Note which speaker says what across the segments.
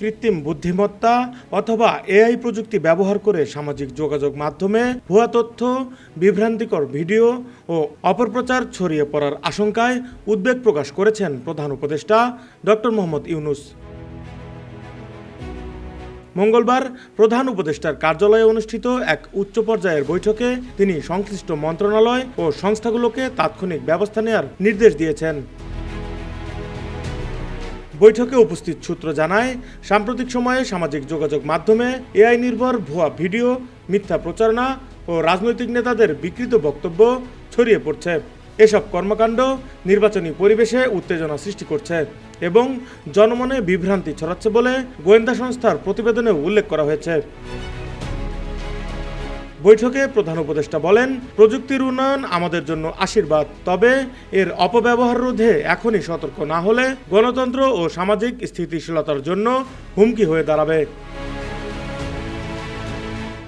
Speaker 1: কৃত্রিম বুদ্ধিমত্তা অথবা এআই প্রযুক্তি ব্যবহার করে সামাজিক যোগাযোগ মাধ্যমে ভুয়া তথ্য, বিভ্রান্তিকর ভিডিও ও অপপ্রচার ছড়িয়ে পড়ার আশঙ্কায় উদ্বেগ প্রকাশ করেছেন প্রধান উপদেষ্টা ডক্টর মোহাম্মদ ইউনুস। মঙ্গলবার প্রধান উপদেষ্টার কার্যালয়ে অনুষ্ঠিত এক উচ্চ পর্যায়ের বৈঠকে তিনি সংশ্লিষ্ট মন্ত্রণালয় ও সংস্থাগুলোকে তাৎক্ষণিক ব্যবস্থা নেওয়ার নির্দেশ দিয়েছেন। বৈঠকে উপস্থিত সূত্র জানায়, সাম্প্রতিক সময়ে সামাজিক যোগাযোগ মাধ্যমে এআই নির্ভর ভুয়া ভিডিও, মিথ্যা প্রচারণা ও রাজনৈতিক নেতাদের বিকৃত বক্তব্য ছড়িয়ে পড়ছে। এসব কর্মকাণ্ড নির্বাচনী পরিবেশে উত্তেজনা সৃষ্টি করছে এবং জনমনে বিভ্রান্তি ছড়াচ্ছে বলে গোয়েন্দা সংস্থার প্রতিবেদনে উল্লেখ করা হয়েছে। বৈঠকে প্রধান উপদেষ্টা বলেন, প্রযুক্তির উন্নয়ন আমাদের জন্য আশীর্বাদ, তবে এর অপব্যবহার রোধে এখনই সতর্ক না হলে গণতন্ত্র ও সামাজিক স্থিতিশীলতার জন্য হুমকি হয়ে দাঁড়াবে।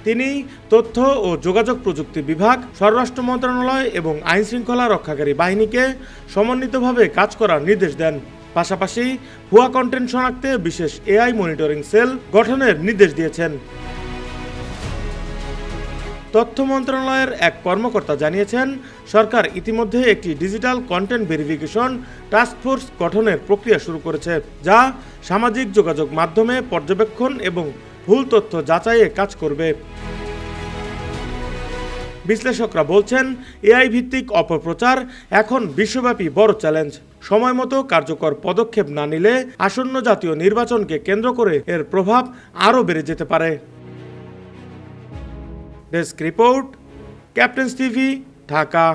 Speaker 1: তিনি তথ্য ও যোগাযোগ প্রযুক্তি বিভাগ, স্বরাষ্ট্র মন্ত্রণালয় এবং আইন শৃঙ্খলা রক্ষাকারী বাহিনীকে সমন্বিতভাবে কাজ করার নির্দেশ দেন। পাশাপাশি, ভুয়া কন্টেন্ট শনাক্তে বিশেষ এআই মনিটরিং সেল গঠনের নির্দেশ দিয়েছেন। তথ্য মন্ত্রণালয়ের এক কর্মকর্তা জানিয়েছেন, সরকার ইতিমধ্যে একটি ডিজিটাল কন্টেন্ট ভেরিফিকেশন টাস্কফোর্স গঠনের প্রক্রিয়া শুরু করেছে, যা সামাজিক যোগাযোগ মাধ্যমে পর্যবেক্ষণ এবং ভুল তথ্য যাচাইয়ে কাজ করবে। বিশ্লেষকরা বলছেন, এআই ভিত্তিক অপপ্রচার এখন বিশ্বব্যাপী বড় চ্যালেঞ্জ। সময় মতো কার্যকর পদক্ষেপ না নিলে আসন্ন জাতীয় নির্বাচনকে কেন্দ্র করে এর প্রভাব আরও বেড়ে যেতে পারে। Desk report captains TV Dhaka.